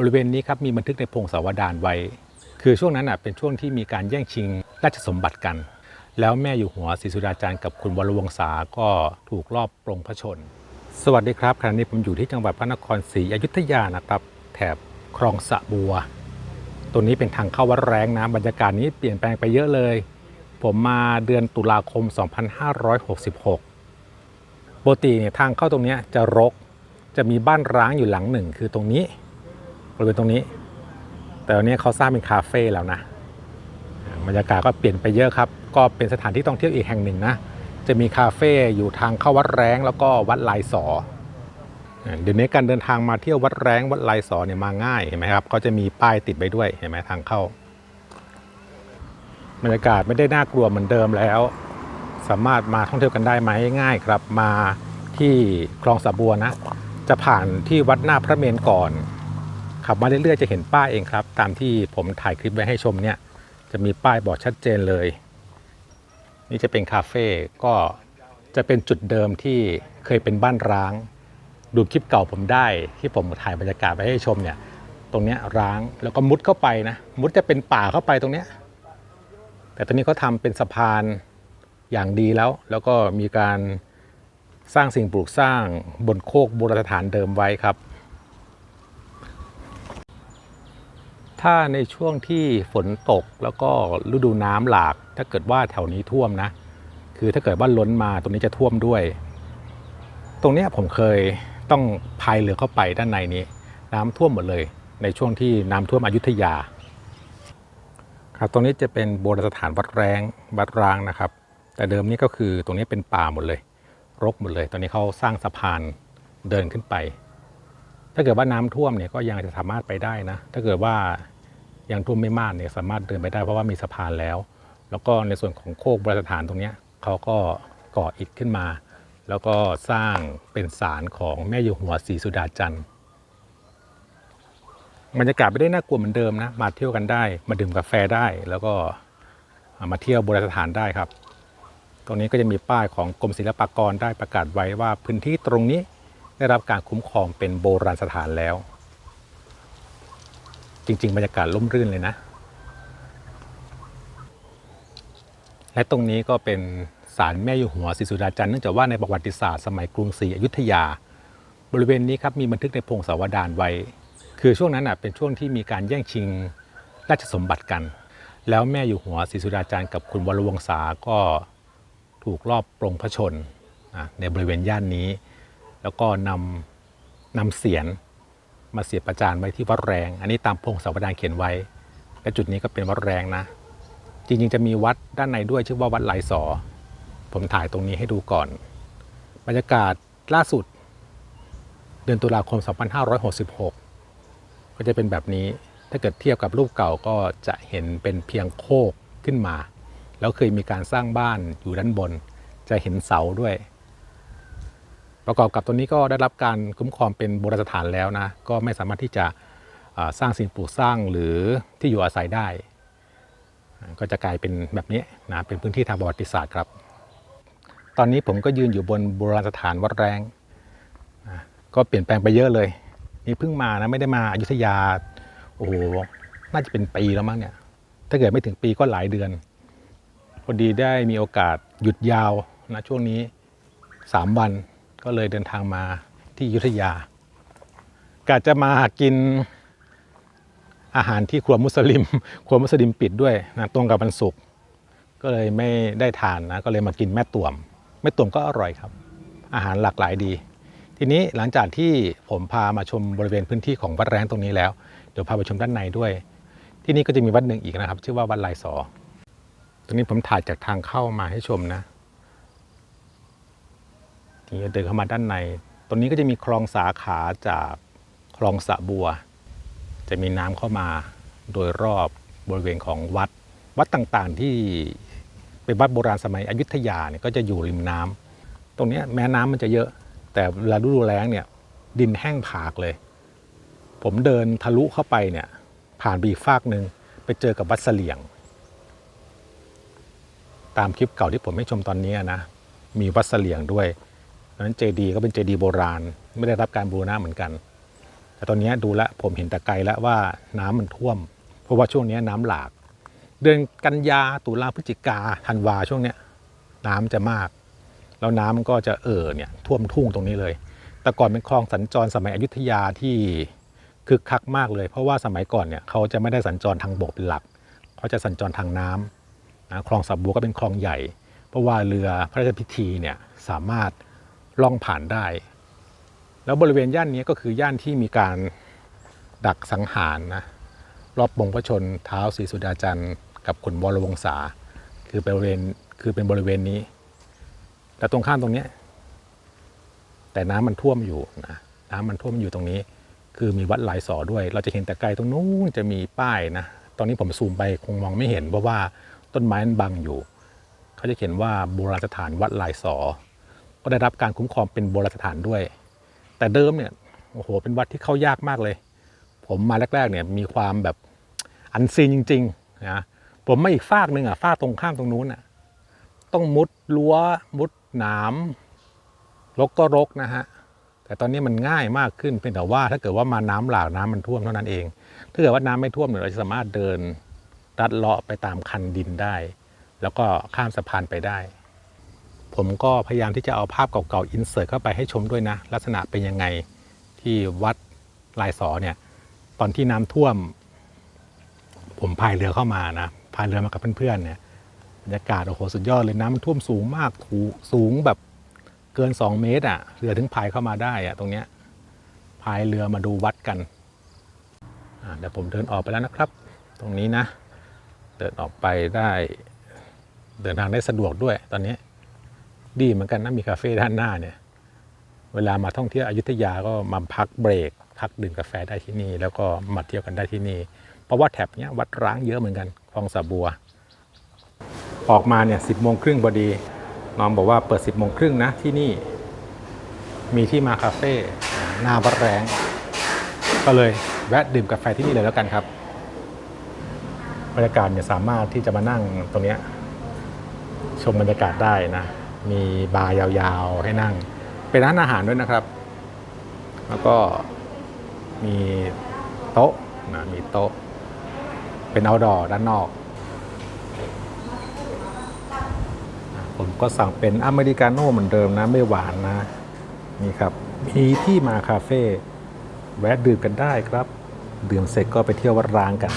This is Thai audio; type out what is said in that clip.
บริเวณนี้ครับมีบันทึกในพงศาวดารไว้ คือช่วงนั้นอะเป็นช่วงที่มีการแย่งชิงราชสมบัติกัน แล้วแม่อยู่หัวศรีสุดาจันทร์กับคุณวรวงศาก็ถูกลอบปรงพระชน สวัสดีครับขณะนี้ผมอยู่ที่จังหวัดพระนครศรีอยุธยานะครับ แถบคลองสะบัวตัวนี้เป็นทางเข้าวัดแรงนะบรรยากาศนี้เปลี่ยนแปลงไปเยอะเลย ผมมาเดือนตุลาคม 2566ปกติเนี่ยทางเข้าตรงนี้จะรกจะมีบ้านร้างอยู่หลังหนึ่งคือตรงนี้ บริเวณตรงนี้ แต่วันนี้เขาสร้างเป็นคาเฟ่แล้วนะบรรยากาศก็เปลี่ยนไปเยอะครับ ก็เป็นสถานที่ท่องเที่ยวอีกแห่งหนึ่งนะ จะมีคาเฟ่อยู่ทางเข้าวัดแรงแล้วก็วัดลายสอเดี๋ยวนี้การเดินทางมาเที่ยววัดแรงวัดลายสอเนี่ยมาง่ายเห็นไหมครับก็จะมีป้ายติดไว้ด้วยเห็นไหมทางเข้าบรรยากาศไม่ได้น่ากลัวเหมือนเดิมแล้ว สามารถมาท่องเที่ยวกันได้ไหมง่ายครับ มาที่คลองสะบัวนะ จะผ่านที่วัดหน้าพระเมรุก่อน ขับมาเรื่อยๆจะเห็นป้ายเองครับ ตามที่ผมถ่ายคลิปไว้ให้ชมเนี่ยจะมีป้ายบอกชัดเจนเลย นี่จะเป็นคาเฟ่ก็จะเป็นจุดเดิมที่เคยเป็นบ้านร้าง ดูคลิปเก่าผมได้ที่ผมถ่ายบรรยากาศไปให้ชมเนี่ยตรงเนี้ยร้างแล้วก็มุดเข้าไปนะมุดจะเป็นป่าเข้าไปตรงเนี้ยแต่ตอนนี้เขาทำเป็นสะพานอย่างดีแล้ว แล้วก็มีการสร้างสิ่งปลูกสร้างบนโคกโบราณสถานเดิมไว้ครับ ถ้าในช่วงที่ฝนตกแล้วก็ฤดูน้ำหลาก ถ้าเกิดว่าแถวนี้ท่วมนะ คือถ้าเกิดว่าล้นมาตรงนี้จะท่วมด้วย ตรงนี้ผมเคยต้องพายเรือเข้าไปด้านในนี้ น้ำท่วมหมดเลย ในช่วงที่น้ำท่วมอยุธยา ครับตรงนี้จะเป็นโบราณสถานวัดแรงวัดร้างนะครับ แต่เดิมนี่ก็คือตรงนี้เป็นป่าหมดเลย รกหมดเลย ตอนนี้เขาสร้างสะพานเดินขึ้นไปถ้าเกิดว่าน้ำท่วมเนี่ยก็ยังจะสามารถไปได้นะ ถ้าเกิดว่า ยังท่วมไม่มากเนี่ยสามารถเดินไปได้เพราะว่ามีสะพานแล้ว แล้วก็ในส่วนของโคกโบราณสถานตรงนี้เขาก็ก่ออิฐขึ้นมา แล้วก็สร้างเป็นศาลของแม่อยู่หัวศรีสุดาจันทร์บรรยากาศไม่ได้น่ากลัวเหมือนเดิมนะมาเที่ยวกันได้ มาดื่มกาแฟได้แล้วก็มาเที่ยวโบราณสถานได้ครับ ตรงนี้ก็จะมีป้ายของกรมศิลปากรได้ประกาศไว้ว่าพื้นที่ตรงนี้ได้รับการคุ้มครองเป็นโบราณสถานแล้ว จริง ๆ บรรยากาศร่มรื่นเลยนะ และตรงนี้ก็เป็นศาลแม่อยู่หัวศรีสุดาจันทร์เนื่องจากว่าในประวัติศาสตร์สมัยกรุงศรีอยุธยา บริเวณนี้ครับมีบันทึกในพงศาวดารไว้ คือช่วงนั้นเป็นช่วงที่มีการแย่งชิงราชสมบัติกัน แล้วแม่อยู่หัวศรีสุดาจันทร์กับคุณวรวงศาก็ถูกลอบปรงพระชนในบริเวณย่านนี้ แล้วก็นำนำเสียน มาเสียบประจานไว้ที่วัดแรง อันนี้ตามพงศาวดารเขียนไว้ และจุดนี้ก็เป็นวัดแรงนะ จริงๆจะมีวัดด้านในด้วยชื่อว่าวัดลายสอ ผมถ่ายตรงนี้ให้ดูก่อน บรรยากาศล่าสุด เดือนตุลาคม 2566 ก็จะเป็นแบบนี้ ถ้าเกิดเทียบกับรูปเก่าก็จะเห็นเป็นเพียงโคกขึ้นมา แล้วเคยมีการสร้างบ้านอยู่ด้านบน จะเห็นเสาด้วย ประกอบกับตัวนี้ก็ได้รับการคุ้มครองเป็นโบราณสถานแล้วนะ ก็ไม่สามารถที่จะสร้างสิ่งปลูกสร้างหรือที่อยู่อาศัยได้ ก็จะกลายเป็นแบบนี้นะเป็นพื้นที่ทางประวัติศาสตร์ครับ ตอนนี้ผมก็ยืนอยู่บนโบราณสถานวัดแรงนะก็เปลี่ยนแปลงไปเยอะเลย นี่เพิ่งมานะไม่ได้มาอยุธยาโอ้โหน่าจะเป็นปีแล้วมั้งเนี่ยถ้าเกิดไม่ถึงปีก็หลายเดือนพอดีได้มีโอกาสหยุดยาวนะช่วงนี้ 3 วัน ก็เลยเดินทางมาที่ยุธยากะจะมากินอาหารที่ครัวมุสลิม ครัวมุสลิมปิดด้วยนะตรงกับวันศุกร์ก็เลยไม่ได้ทานนะก็เลยมากินแม่ต่วม แม่ต่วมก็อร่อยครับ อาหารหลากหลายดี ทีนี้หลังจากที่ผมพามาชมบริเวณพื้นที่ของวัดแรงตรงนี้แล้ว เดี๋ยวพาไปชมด้านในด้วย ที่นี่ก็จะมีวัดหนึ่งอีกนะครับ ชื่อว่าวัดลายสอตรงนี้ผมถ่ายจากทางเข้ามาให้ชมนะ เดินเข้ามาด้านใน ตรงนี้ก็จะมีคลองสาขาจากคลองสะบัว จะมีน้ำเข้ามาโดยรอบบริเวณของวัด วัดต่างๆที่เป็นวัดโบราณสมัยอยุธยาเนี่ยก็จะอยู่ริมน้ำตรงนี้แม้น้ำมันจะเยอะ แต่เวลาฤดูแล้งเนี่ยดินแห้งผากเลย ผมเดินทะลุเข้าไปเนี่ยผ่านไปอีฟากหนึ่งไปเจอกับวัดเสลียง ตามคลิปเก่าที่ผมให้ชมตอนนี้นะ มีวัดเสลียงด้วย นั้นเจดีก็เป็นเจดีโบราณ ไม่ได้รับการบูรณะเหมือนกัน แต่ตอนนี้ดูแลวผมเห็นแต่ไกลแล้วว่าน้ำมันท่วม เพราะว่าช่วงนี้น้ำหลาก เดือนกันยาตุลาพฤศจิกาธันวาช่วงเนี้ยน้ำจะมาก แล้วน้ำมันก็จะเอ่อเนี่ยท่วมทุ่งตรงนี้เลย แต่ก่อนเป็นคลองสัญจรสมัยอยุธยาที่คึกคักมากเลย เพราะว่าสมัยก่อนเนี่ยเขาจะไม่ได้สัญจรทางบกเป็นหลัก เขาจะสัญจรทางน้ำนะคลองสับบัวก็เป็นคลองใหญ่ เพราะว่าเรือพระราชพิธีเนี่ยสามารถ ล่องผ่านได้ แล้วบริเวณย่านนี้ก็คือย่านที่มีการดักสังหารนะรอบบงพระชนเท้าศรีสุดาจันทร์กับขุนวรวงศาคือบริเวณคือเป็นบริเวณนี้แต่ตรงข้ามตรงนี้ แต่น้ำมันท่วมอยู่นะน้ำมันท่วมอยู่ตรงนี้ คือมีวัดหลายสอด้วย เราจะเห็นแต่ไกลตรงนู้นจะมีป้ายนะตอนนี้ผมซูมไปคงมองไม่เห็นเพราะว่าต้นไม้มันบังอยู่ เขาจะเขียนว่าโบราณสถานวัดลายสอ ก็ได้รับการคุ้มครองเป็นโบราณสถานด้วย แต่เดิมเนี่ยโอ้โหเป็นวัดที่เข้ายากมากเลย ผมมาแรกๆเนี่ยมีความแบบอันซีนจริงๆนะผมมาอีกฟากหนึ่งอะฟากตรงข้ามตรงนู้นอะต้องมุดรั้วมุดหนามรกก็รกนะฮะแต่ตอนนี้มันง่ายมากขึ้นเพียงแต่ว่าถ้าเกิดว่ามาน้ำหลากน้ำมันท่วมเท่านั้นเอง ถ้าเกิดว่าน้ำไม่ท่วมเนี่ยเราจะสามารถเดินลัดเลาะไปตามคันดินได้ แล้วก็ข้ามสะพานไปได้ ผมก็พยายามที่จะเอาภาพเก่าๆอินเสิร์ตเข้าไปให้ชมด้วยนะ ลักษณะเป็นยังไงที่วัดลายสอเนี่ยตอนที่น้ำท่วม ผมพายเรือเข้ามานะพายเรือมากับเพื่อนๆเนี่ยบรรยากาศโอ้โหสุดยอดเลยน้ำมันท่วมสูงมากถูสูงแบบเกิน 2 เมตรอะเรือถึงพายเข้ามาได้อะตรงเนี้ยพายเรือมาดูวัดกันอะเดี๋ยวผมเดินออกไปแล้วนะครับ ตรงนี้นะ เดินออกไปได้ เดินทางได้สะดวกด้วยตอนนี้ ดีเหมือนกันนะมีคาเฟ่ด้านหน้าเนี่ย เวลามาท่องเที่ยวอยุธยาก็มาพักเบรก พักดื่มกาแฟได้ที่นี่ แล้วก็มาเที่ยวกันได้ที่นี่ เพราะว่าแถบเนี้ยวัดร้างเยอะเหมือนกันคลองสาบัว ออกมาเนี่ยสิบโมงครึ่งพอดีน้องบอกว่าเปิดสิบโมงครึ่งนะที่นี่ มีที่มาคาเฟ่หน้าวัดแรงก็เลยแวะดื่มกาแฟที่นี่เลยแล้วกันครับบรรยากาศเนี่ยสามารถที่จะมานั่งตรงเนี้ยชมบรรยากาศได้นะ มีบาร์ยาวๆให้นั่ง เป็นร้านอาหารด้วยนะครับ แล้วก็มีโต๊ะนะมีโต๊ะ เป็นเอาดอด้านนอก ผมก็สั่งเป็นอเมริกาโน่เหมือนเดิมนะ ไม่หวานนะ นี่ครับ มีที่มาคาเฟ่แวะดื่มกันได้ครับ ดื่มเสร็จก็ไปเที่ยววัดร้างกัน